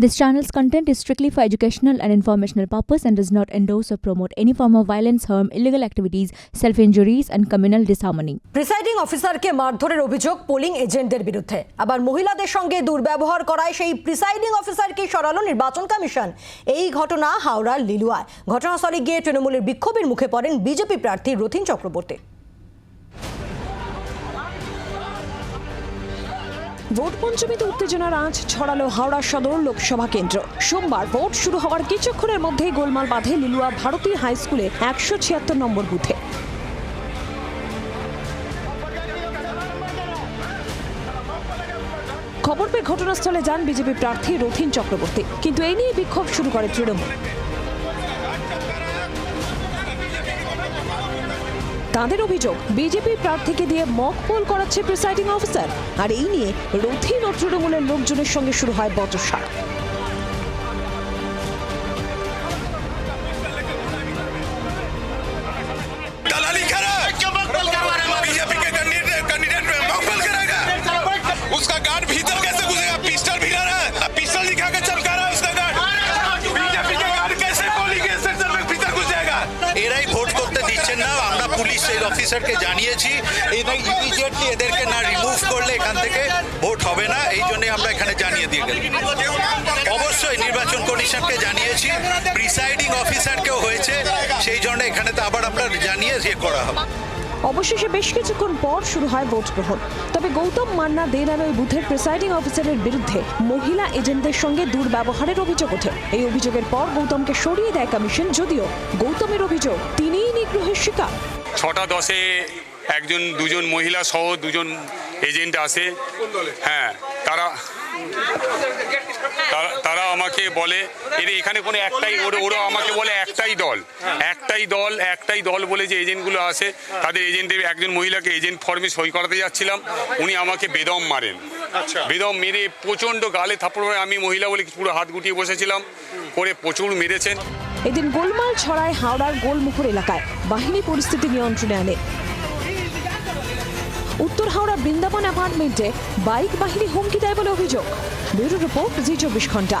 This channel's content is strictly for educational and informational purpose and does not endorse or promote any form of violence, harm, illegal activities, self-injuries and communal disharmony. Presiding অফিসারকে মারধরের অভিযোগ polling এজেন্টদের বিরুদ্ধে আবার মহিলাদের সঙ্গে দুর্ব্যবহার করায় সেই প্রিসাইডিং অফিসারকে সরালো নির্বাচন কমিশন এই ঘটনা হাওড়ার লিলুয়ায় ঘটনাস্থলে গিয়ে তৃণমূলের বিক্ষোভের মুখে পড়েন বিজেপি প্রার্থী রথিন চক্রবর্তী ভোট পঞ্চমীতে উত্তেজনার আঁচ ছড়ালো হাওড়া সদর লোকসভা কেন্দ্র। সোমবার ভোট শুরু হওয়ার কিছুক্ষণের মধ্যেই গোলমাল বাঁধে লিলুয়া ভারতী হাই স্কুলে একশো ছিয়াত্তর নম্বর বুথে। খবর পেয়ে ঘটনাস্থলে যান বিজেপি প্রার্থী রথিন চক্রবর্তী। কিন্তু এই নিয়ে বিক্ষোভ শুরু করে তৃণমূল। তাদের অভিযোগ বিজেপি প্রার্থীকে দিয়ে মক পোল করাচ্ছে প্রিসাইডিং অফিসার আর এই নিয়ে রথিন ও তৃণমূলের লোকজনের সঙ্গে শুরু হয় বচসা दलाली करा बीजेपी के कैंडिडेट कैंडिडेट मकबल करेगा उसका गार्ड भीतर कैसे घुसेगा पिस्टल भी रहा है पिस्टल दिखा के चमका रहा है उसका गार्ड बीजेपी के गार्ड कैसे पोलिंग स्टेशन में भीतर घुस जाएगा এরাই ভোট করতে দিচ্ছেন না আমরা পুলিশ এই অফিসারকে জানিয়েছি এবং ইমিডিয়েটলি এদেরকে না রিমুভ করলে এখান থেকে ভোট হবে না, এই জন্যে আমরা এখানে জানিয়ে দিয়ে গেলাম। অবশ্যই নির্বাচন কমিশনকে জানিয়েছি প্রিসাইডিং অফিসারকেও হয়েছে, সেই জন্য এখানে তো আবার আমরা জানিয়ে ইয়ে করা হবে। অবশেষে বেশ কিছুক্ষণ পর শুরু হয় ভোট গ্রহণ। তবে গৌতম মান্না দে ওই বুথের প্রিসাইডিং অফিসারের বিরুদ্ধে। মহিলা এজেন্টদের সঙ্গে দুর্ব্যবহারের অভিযোগ ওঠে। এই অভিযোগের পর গৌতমকে সরিয়ে দেয় কমিশন যদিও গৌতমের অভিযোগ তিনিই নিগ্রহের শিকার। ছটা দশে একজন, দুজন মহিলা সহ দুজন এজেন্ট আসে। হ্যাঁ তারা আমাকে বলে এর এখানে কোনো একটাই ওরা ওরা আমাকে বলে একটাই দল। একটাই দল একটাই দল বলে যে এজেন্টগুলো আসে তাদের এজেন্টের একজন মহিলাকে এজেন্ট ফর্মে সই করাতে যাচ্ছিলাম। উনি আমাকে বেদম মারেন। বেদম মেরে প্রচণ্ড গালে থাপ্পড় মারে। আমি মহিলা বলে পুরো হাত গুটিয়ে বসেছিলাম করে প্রচুর মেরেছেন। এদিন গোলমাল ছড়ায় হাওড়ার গোলমুখর এলাকায়। বাহিনী পরিস্থিতি নিয়ন্ত্রণে আনে। উত্তর হাওড়া বৃন্দাবন অ্যাপার্টমেন্টে বাইক বাহিনী হুমকি দেয় বলে অভিযোগ। ব্যুরো রিপোর্ট জি চব্বিশ ঘণ্টা।